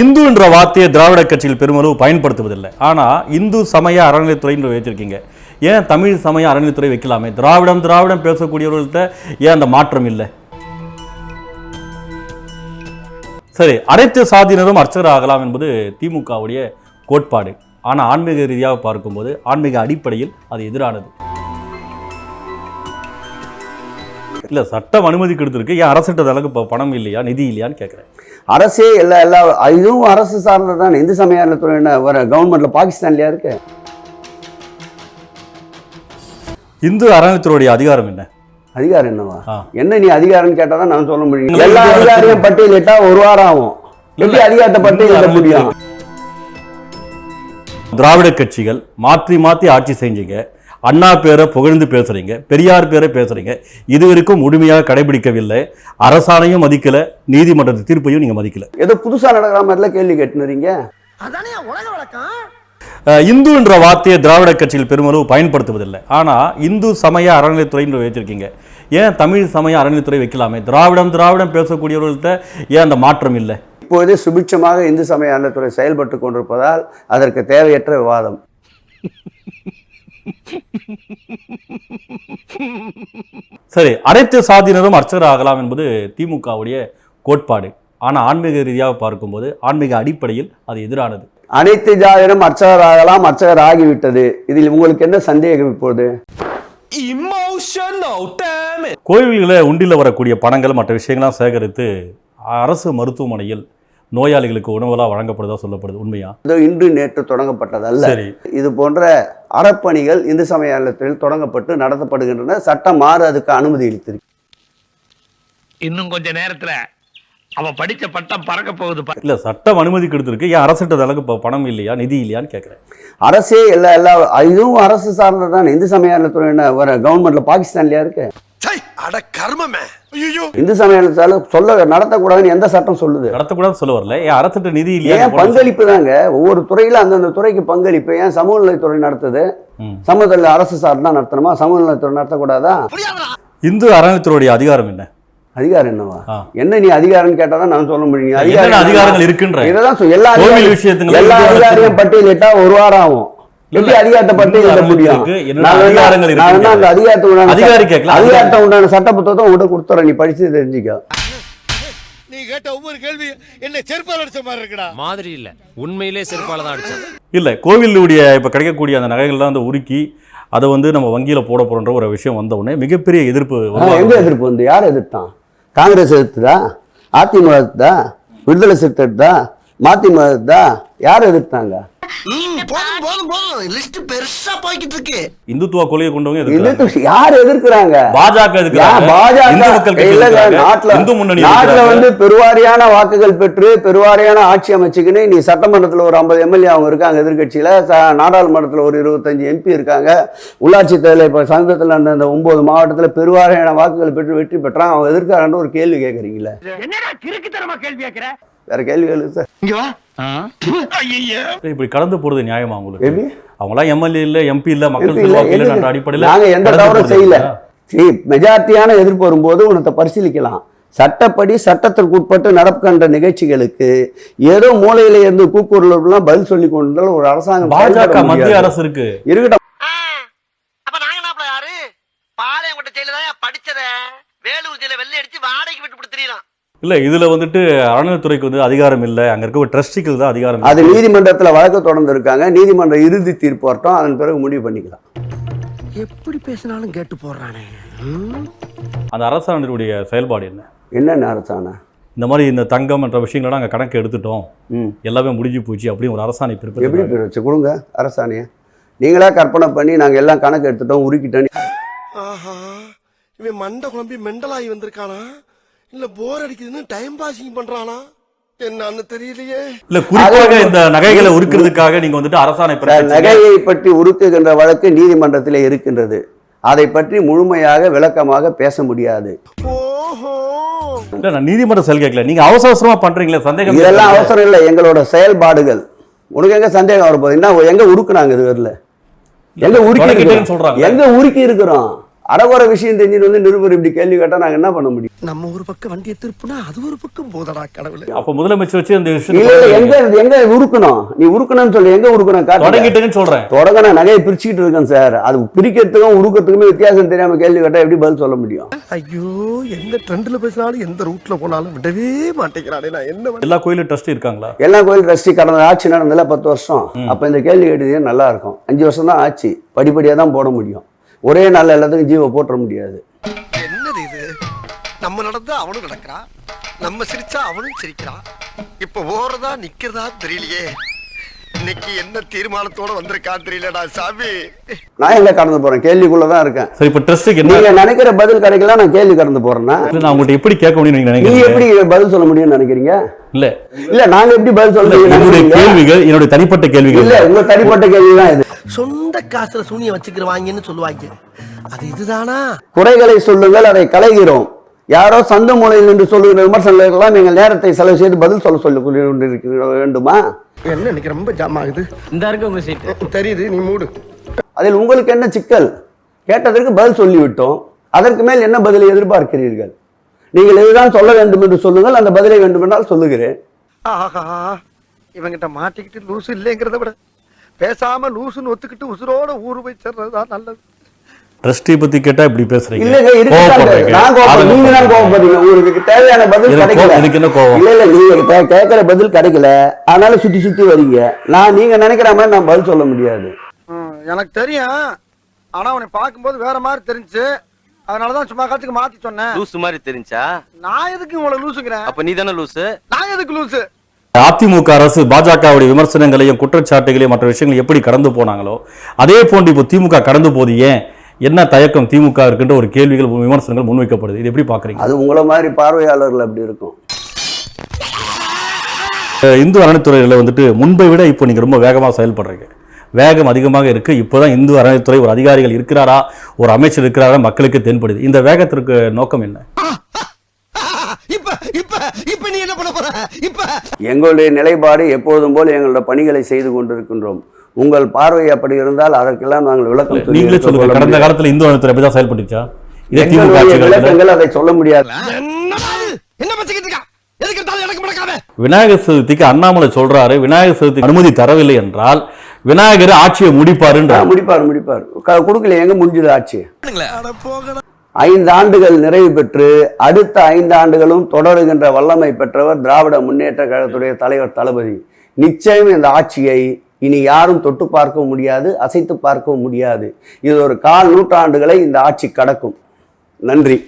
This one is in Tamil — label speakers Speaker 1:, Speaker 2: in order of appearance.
Speaker 1: இந்து என்ற வார்த்தையை திராவிட கட்சியில் பெருமளவு பயன்படுத்துவதில்லை. ஆனால் இந்து சமய அறநிலைத்துறைன்னு வச்சிருக்கீங்க ஏன் தமிழ் சமய அறநிலைத்துறை வைக்கலாமே? திராவிடம் திராவிடம் பேசக்கூடியவர்கள்ட்ட ஏன் அந்த மாற்றம் இல்லை? சரி அனைத்து சாதியினரும் அர்ச்சகர் ஆகலாம் என்பது திமுகவுடைய கோட்பாடு. ஆனால் ஆன்மீக ரீதியாக பார்க்கும்போது ஆன்மீக அடிப்படையில் அது எதிரானது. இல்லை சட்டம் அனுமதி கொடுத்துருக்கு ஏன் அரசிட்ட அளவுக்கு இப்போ பணம் இல்லையா நிதி இல்லையான்னு கேட்குறேன்
Speaker 2: அரசே எல்லா எல்லா இதுவும் அரசு சார்ந்தது தானே. இந்து சமய அறநிலைத்துறை என்ன வர கவர்மெண்ட்ல பாகிஸ்தான்லயா இருக்கு?
Speaker 1: இந்து அறநிலையத்துறையுடைய அதிகாரம் என்ன?
Speaker 2: அதிகாரம் என்னவா. என்ன நீ அதிகாரம் கேட்டா தான் நான் சொல்ல முடியும். எல்லா அதிகாரியும் பட்டியலிட்டா ஒரு வாரம் ஆகும். எப்படி அதிகாரத்தை பட்டியலிட முடியும்?
Speaker 1: திராவிட கட்சிகள் மாற்றி மாற்றி ஆட்சி செஞ்சீங்க. அண்ணா பேரை புகழ்ந்து பேசுறீங்க பெரியார் பேரை பேசுறீங்க. இது வரைக்கும் முழுமையாக கடைபிடிக்கவில்லை. அரசாணையும் மதிக்கல நீதிமன்றத்து தீர்ப்பையும் நீங்க மதிக்கல.
Speaker 2: ஏதோ புதுசா நடக்கிற மாதிரிலாம் கேள்வி கேட்டுனுறீங்க.
Speaker 3: அதானே உலக வழக்கம்?
Speaker 1: இந்து என்ற வார்த்தையை திராவிட கட்சிகள் பெருமளவு பயன்படுத்துவதில்லை. ஆனால் இந்து சமய அறநிலைத்துறைன்னு வச்சிருக்கீங்க ஏன் தமிழ் சமய அறநிலைத்துறை வைக்கலாமே? திராவிடம் திராவிடம் பேசக்கூடியவர்கள்ட்ட ஏன் அந்த மாற்றம் இல்லை?
Speaker 2: இப்போதே சுபிட்சமாக இந்து சமய அறநிலைத்துறை செயல்பட்டு கொண்டிருப்பதால் அதற்கு தேவையற்ற விவாதம்.
Speaker 1: சரி அனைத்து சாதியினரும் அர்ச்சகர் ஆகலாம் என்பது திமுகவுடைய கோட்பாடு. ஆனால் ஆன்மீக ரீதியாக பார்க்கும்போது ஆன்மீக அடிப்படையில் அது எதிரானது.
Speaker 2: அனைத்து ஜாதியிலும் அர்ச்சகர் ஆகலாம் அர்ச்சகர் ஆகிவிட்டது. இதில் உங்களுக்கு என்ன சந்தேகம் இப்போது!
Speaker 1: கோயில்களில் உண்டியில் வரக்கூடிய பணங்கள் மற்ற விஷயங்கள்லாம் சேகரித்து அரசு மருத்துவமனையில் நோயாளிகளுக்கு உணவெல்லாம் வழங்கப்படுதா சொல்லப்படுது உண்மையா?
Speaker 2: இதோ இன்று நேற்று தொடங்கப்பட்டதல்ல.
Speaker 1: சரி.
Speaker 2: இது போன்ற அறப்பணிகள் இந்து சமய தொடங்கப்பட்டு நடத்தப்படுகின்றன. சட்டம் மாறு அதுக்கு அனுமதி அளித்திருக்கு.
Speaker 4: இன்னும் கொஞ்ச நேரத்துல அவன் படிச்ச பட்டம் பறக்க போகுது.
Speaker 1: இல்லை சட்டம் அனுமதி கொடுத்துருக்கு ஏன் அரசிட்ட அளவுக்கு இப்போ பணம் இல்லையா? நிதி இல்லையான்னு கேட்குறேன்
Speaker 2: அரசே எல்லா எல்லா இதுவும் அரசு சார்ந்தது தானே இந்து சமய அறநிலையத்துறை என்ன வர கவர்மெண்ட்ல பாகிஸ்தான்லயா இருக்கு?
Speaker 3: அட கர்மமே.
Speaker 2: இந்து சமய அறநிலையத்தால சொல்ல நடத்தக்கூடாதுன்னு எந்த சட்டம் சொல்லுது?
Speaker 1: நடத்தக்கூடாதுன்னு சொல்ல வரல. ஏன் அரசிட்ட நிதி
Speaker 2: ஏன்
Speaker 1: இல்லையா
Speaker 2: பங்களிப்பு தாங்க? ஒவ்வொரு துறையில அந்தந்த துறைக்கு பங்களிப்பு. ஏன் சமூக நலத்துறை நடத்துது. சமூகத்தில் அரசு சார் தான் நடத்தணுமா? சமூக நலத்துறை நடத்தக்கூடாதா?
Speaker 1: இந்து அறநிலையத்துறையுடைய அதிகாரம் என்ன?
Speaker 2: அதிகாரம் என்னவா. என்ன நீ அதிகாரம் கேட்டா தான் நான் சொல்ல முடியும். அதிகாரம்
Speaker 1: அதிகாரங்கள் இருக்குன்ற?
Speaker 2: இதெல்லாம் சொல் எல்லா எல்லா அதிகாரியும் பட்டியலிட்டா ஒரு வாரம் ஆகும். எப்படி. அதிகாரத்தை பட்டியலிட
Speaker 1: இந்து
Speaker 2: முடியும்? நான் வேணா அந்த அதிகாரத்தை உண்டான
Speaker 1: அதிகாரி
Speaker 2: சட்ட-
Speaker 1: கேட்கலாம்.
Speaker 2: அதிகாரத்தை உண்டான சட்ட புத்தகத்தை உங்கள்கிட்ட கொடுத்துறேன். நீ படிச்சு தெரிஞ்சுக்க.
Speaker 5: நீ கேட்ட ஒவ்வொரு கேள்வி என்ன செருப்பால் அடிச்ச மாதிரி இருக்குடா.
Speaker 6: மாதிரி இல்ல. உண்மையிலே செருப்பால தான் அடிச்சேன்.
Speaker 1: இல்லை கோவிலுடைய இப்போ கிடைக்கக்கூடிய அந்த நகைகள்லாம் வந்து உருக்கி அதை வந்து நம்ம வங்கியில் போட போகிறோன்ற ஒரு விஷயம் வந்த உடனே மிகப்பெரிய எதிர்ப்பு.
Speaker 2: எங்க எதிர்ப்பு வந்து? யார் எதிர்த்தான்? காங்கிரஸ் எதிர்த்துதா? அதிமுக எதிர்த்தா விடுதலை சிறுத்தை எதிர்த்தா மதிமுக எதிர்த்தா யார் எதிர்த்தாங்க?
Speaker 3: போதும் போதும் போதும். லிஸ்ட் பெருசா போய்கிட்டு இருக்கு.
Speaker 1: இந்துத்துவ கொள்கையை கொண்டவங்க.
Speaker 2: எதிர்த்து யார் எதிர்க்கிறாங்க?
Speaker 1: பாஜக எதிர்க்கிறாங்க.
Speaker 2: பாஜக
Speaker 1: இந்து முன்னணி
Speaker 2: நாட்டுல. வந்து பெருவாரியான வாக்குகள் பெற்று பெருவாரியான ஆட்சி அமைச்சுக்கின்னு நீ சட்டமன்றத்துல ஒரு ஐம்பது எம்எல்ஏ அவங்க இருக்காங்க எதிர்க்கட்சியில. ச- நாடாளுமன்றத்துல ஒரு இருபத்தஞ்சு எம்பி இருக்காங்க. உள்ளாட்சி தேர்தல் இப்ப சமீபத்தில் அந்த ஒன்பது மாவட்டத்துல பெருவாரியான வாக்குகள் பெற்று வெற்றி பெற்றான் அவங்க எதிர்க்காரன்னு ஒரு கேள்வி கேட்குறீங்களே
Speaker 4: என்னடா கிறுக்குத்தனமா கேள்வி கேட்கிற
Speaker 2: வேற கேள்விகள் சார்.
Speaker 3: இங்க வா.
Speaker 1: இப்படி கடந்து போறது நியாயமா உங்களுக்கு? அவங்களாம் எம்எல்ஏ இல்ல எம்பி இல்ல மக்கள் செல்வாக்கு இல்ல. அடிப்படையில்
Speaker 2: நாங்க எந்த தவறும் செய்யல? சரி மெஜாரிட்டியான எதிர்ப்பு வரும்போது உனத்தை பரிசீலிக்கலாம். சட்டப்படி சட்டத்திற்கு உட்பட்டு நடக்கின்ற நிகழ்ச்சிகளுக்கு ஏதோ மூலையில இருந்து கூக்குரலாம் பதில் சொல்லி கொண்டால் ஒரு அரசாங்கம்
Speaker 1: பாஜக மத்திய. அரசு இருக்கு
Speaker 2: இருக்கட்டும்.
Speaker 3: படிச்சத வேலூர் ஜெயில வெள்ளை அடிச்சு வாடகைக்கு விட்டு கொடுத்துறீங்க
Speaker 1: இல்ல இதுல வந்துட்டு அறநிலைத்துறைக்கு வந்து அதிகாரம் இல்ல. அங்க இருக்க ஒரு ட்ரஸ்டிகள் தான் அதிகாரம்
Speaker 2: அது. நீதிமன்றத்துல வழக்கு தொடர்ந்து இருக்காங்க. நீதிமன்ற இறுதி தீர்ப்பு வரட்டும். அதன் பிறகு முடிவு பண்ணிக்கலாம்.
Speaker 3: எப்படி பேசினாலும் கேட்டு போடுறானே.
Speaker 1: அந்த அரசாணையுடைய செயல்பாடு என்ன?
Speaker 2: என்னென்ன அரசாணை?
Speaker 1: இந்த மாதிரி இந்த தங்கம் என்ற விஷயங்கள நாங்க கணக்கு எடுத்துட்டோம்.
Speaker 2: ம்.
Speaker 1: எல்லாமே முடிஞ்சு போச்சு அப்படின்னு ஒரு அரசாணை
Speaker 2: எப்படி
Speaker 1: பிறப்பிச்சிருக்காங்க.
Speaker 2: பேர் வச்சு கொடுங்க அரசாணையை? நீங்களா கற்பனை பண்ணி நாங்க எல்லாம் கணக்கு எடுத்துட்டோம் உருக்கிட்டோம்.
Speaker 5: ஆஹா இவன் மண்டை குழம்பி மெண்டலாகி வந்திருக்கானா? இல்ல போர் அடிக்குதுன்னு டைம் பாசிங் பண்றானா? என்னன்னு தெரியலையே.
Speaker 1: இல்ல குறிப்பாக இந்த நகைகளை உருக்குறதுக்காக நீங்க வந்துட்டு அரசாணை.
Speaker 2: நகையை பற்றி உருக்குகின்ற வழக்கு நீதிமன்றத்தில் இருக்கின்றது. அதை பற்றி முழுமையாக விளக்கமாக பேச முடியாது.
Speaker 5: ஓஹோ.
Speaker 1: இல்ல நான் நீதிமன்ற செயல் கேட்கல. நீங்க அவசர அவசரமா பண்றீங்களே சந்தேகம்
Speaker 2: இதெல்லாம். அவசரம் இல்லை. எங்களோட செயல்பாடுகள். உனக்கு எங்க சந்தேகம் வரப்போகுது? என்ன எங்க உருக்குனாங்க இது வரல எங்க உருக்கி. எங்க உருக்கி இருக்கிறோம்? அறகுறை விஷயம் தெரிஞ்சுட்டு வந்து நிருபர் இப்படி கேள்வி கேட்டா நாங்க என்ன பண்ண முடியும்?
Speaker 5: நம்ம ஒரு பக்கம் வண்டியை திருப்புனா அது ஒரு பக்கம் போதடா கடவுளே.
Speaker 1: அப்ப முதலமைச்சர் வச்சு அந்த
Speaker 2: இல்ல இல்ல எங்க
Speaker 1: விஷயம்
Speaker 2: எங்க உருக்கணும்? நீ உருக்கணும்னு சொல்லி எங்க உருக்கணும்.
Speaker 1: தொடங்கிட்டேன்னு சொல்றேன்.
Speaker 2: தொடங்கின நகையை பிரிச்சுக்கிட்டு இருக்கேன் சார். அது பிரிக்கிறதுக்கும் உருக்கிறதுக்குமே வித்தியாசம் தெரியாம கேள்வி கேட்டா எப்படி பதில் சொல்ல முடியும்?
Speaker 5: ஐயோ எந்த ட்ரெண்ட்ல பேசினாலும் எந்த ரூட்ல போனாலும் விடவே மாட்டேங்கிறானே நான் என்ன
Speaker 1: எல்லா கோயிலும் ட்ரஸ்ட் இருக்காங்களா?
Speaker 2: எல்லா கோயில் ட்ரஸ்டி கடந்த ஆட்சி நடந்ததுல பத்து வருஷம். அப்ப இந்த கேள்வி கேட்டதே நல்லா இருக்கும். அஞ்சு வருஷம் தான் ஆட்சி படிப்படியா தான் போட முடியும். ஒரே நாள் எல்லாத்துக்கும் ஜீவ போட்டுற முடியாது.
Speaker 5: என்னது இது? நம்ம நடந்தா அவனும் நடக்கிறான். நம்ம சிரிச்சா அவனும் சிரிக்கிறான். இப்ப ஓடுறதா நிக்கிறதா தெரியலையே. இன்னைக்கு என்ன தீர்மானத்தோட வந்திருக்கான் தெரியலடா சாமி.
Speaker 2: நான் எங்க கடந்து போறேன்? கேள்விக்குள்ளதான் இருக்கேன்.
Speaker 1: சரி இப்ப ட்ரஸ்ட்டுக்கு என்ன?
Speaker 2: நீங்க நினைக்கிற பதில் கிடைக்கல நான் கேள்வி கடந்து போறேன்னா?
Speaker 1: நான் உங்கள்ட்ட எப்படி கேட்க முடியும் நீங்க நினைக்கிறீங்க?
Speaker 2: எப்படி பதில் சொல்ல முடியும்னு நினைக்கிறீங்க?
Speaker 1: இல்ல.
Speaker 2: இல்ல நாங்க எப்படி பதில் சொல்ல
Speaker 1: என்னுடைய
Speaker 2: நினைக்கிறீங்க?
Speaker 1: கேள்விகள் என்னுடைய தனிப்பட்ட கேள்விகள்.
Speaker 2: இல்ல உங்க தனிப்பட்ட கேள்விதான் இது.
Speaker 5: சொந்த காசுல சூனிய வச்சுக்கிறவாங்கன்னு சொல்லுவாங்க. அது இதுதானா?
Speaker 2: குறைகளை சொல்லுங்கள் அதை களைகிறோம். யாரோ சந்த மூலையில் என்று சொல்லுகிற விமர்சனங்களுக்கெல்லாம் நீங்கள் நேரத்தை செலவு செய்து பதில் சொல்ல சொல்லிக் கொண்டிருக்க வேண்டுமா?
Speaker 5: என்ன இன்னைக்கு ரொம்ப ஜாம் ஆகுது?
Speaker 6: இந்த இருக்கு உங்க சீட்
Speaker 5: தெரியுது நீ மூடு.
Speaker 2: அதில் உங்களுக்கு என்ன சிக்கல்? கேட்டதற்கு பதில் சொல்லிவிட்டோம். அதற்கு மேல் என்ன பதிலை எதிர்பார்க்கிறீர்கள்? நீங்கள் இதுதான் சொல்ல வேண்டும் என்று சொல்லுங்கள் அந்த பதிலை வேண்டுமென்றால் சொல்லுகிறேன்.
Speaker 5: ஆஹா இவங்கிட்ட மாட்டிக்கிட்டு லூசு இல்லைங்கிறத விட பேசாம லூசுன்னு ஒத்துக்கிட்டு உசுரோட ஊரு போய் சேர்றதுதான் நல்லது.
Speaker 1: ட்ரஸ்டி பத்தி கேட்டா இப்படி பேசுறீங்க.
Speaker 2: இல்லங்க இருக்குதான்
Speaker 1: கோவப்படுறீங்க.
Speaker 2: நான் கோபம்
Speaker 1: ஆளுங்க
Speaker 2: நீங்க தான் கோவப்படுறீங்க. உங்களுக்கு தேவையான பதில் கிடைக்கல.
Speaker 1: எனக்கு என்ன கோவம்?
Speaker 2: இல்ல இல்ல நீங்க கேட்கிற பதில் கிடைக்கல. அதனால சுத்தி சுத்தி வரீங்க. நான் நீங்க நினைக்கிற மாதிரி நான் பதில் சொல்ல முடியாது.
Speaker 7: எனக்கு தெரியும். ஆனா உன்னை பார்க்கும்போது வேற மாதிரி தெரிஞ்சு அதனாலதான் சும்மா காத்துக்கு மாத்தி சொன்னேன்.
Speaker 8: லூசு மாதிரி தெரிஞ்சா?
Speaker 7: நான் எதுக்கு உங்களை லூசுங்கிறேன்?
Speaker 8: அப்ப நீ தானே லூசு?
Speaker 7: நான் எதுக்கு லூசு?
Speaker 1: அதிமுக அரசு பாஜகவுடைய விமர்சனங்களையும் குற்றச்சாட்டுகளையும் மற்ற விஷயங்களையும் எப்படி கடந்து போனாங்களோ அதே போன்று இப்போ திமுக கடந்து போது ஏன்? என்ன தயக்கம் திமுக இருக்கின்ற ஒரு கேள்விகள் விமர்சனங்கள் முன்வைக்கப்படுது? இது எப்படி பாக்குறீங்க
Speaker 2: அது உங்களை மாதிரி பார்வையாளர்கள் அப்படி இருக்கும்.
Speaker 1: இந்து அறநிலைத்துறையில வந்துட்டு முன்பை விட இப்போ நீங்க ரொம்ப வேகமாக செயல்படுறீங்க. வேகம் அதிகமாக இருக்கு. இப்போதான் இந்து அறநிலைத்துறை ஒரு அதிகாரிகள் இருக்கிறாரா? ஒரு அமைச்சர் இருக்கிறாரா? மக்களுக்கு தென்படுது. இந்த வேகத்திற்கு நோக்கம் என்ன?
Speaker 5: இப்ப இப்ப இப்ப நீ என்ன பண்ண போற? இப்ப
Speaker 2: எங்களுடைய நிலைப்பாடு எப்பொழுதும் போல் எங்களுடைய பணிகளை செய்து கொண்டிருக்கின்றோம். உங்கள் பார்வை அப்படி இருந்தால் அதற்கெல்லாம் நாங்கள் விளக்கம்
Speaker 1: நீங்களே சொல்லுங்க. கடந்த. காலத்துல இந்து அறநிலைத்துறை அப்படி தான் செயல்பட்டுச்சா
Speaker 2: விளக்கங்கள் அதை சொல்ல முடியாது.
Speaker 5: என்ன பச்சிக்கிட்டு இருக்கா? எதுக்கு இருந்தாலும் எனக்கு முடக்காம
Speaker 1: விநாயகர் சதுர்த்திக்கு அண்ணாமலை சொல்றாரு விநாயகர் சதுர்த்திக்கு அனுமதி தரவில்லை என்றால் விநாயகர் ஆட்சியை முடிப்பாருன்ற.
Speaker 2: முடிப்பார் முடிப்பார். கொடுக்கல எங்க முடிஞ்சது ஆட்சி? ஐந்து ஆண்டுகள் நிறைவு பெற்று அடுத்த ஐந்து ஆண்டுகளும் தொடருகின்ற வல்லமை பெற்றவர் திராவிட முன்னேற்ற கழகத்துடைய தலைவர் தளபதி. நிச்சயம் இந்த ஆட்சியை இனி யாரும் தொட்டு பார்க்கவும் முடியாது அசைத்து பார்க்கவும் முடியாது. இது ஒரு கால் நூற்றாண்டுகளை இந்த ஆட்சி கடக்கும். நன்றி.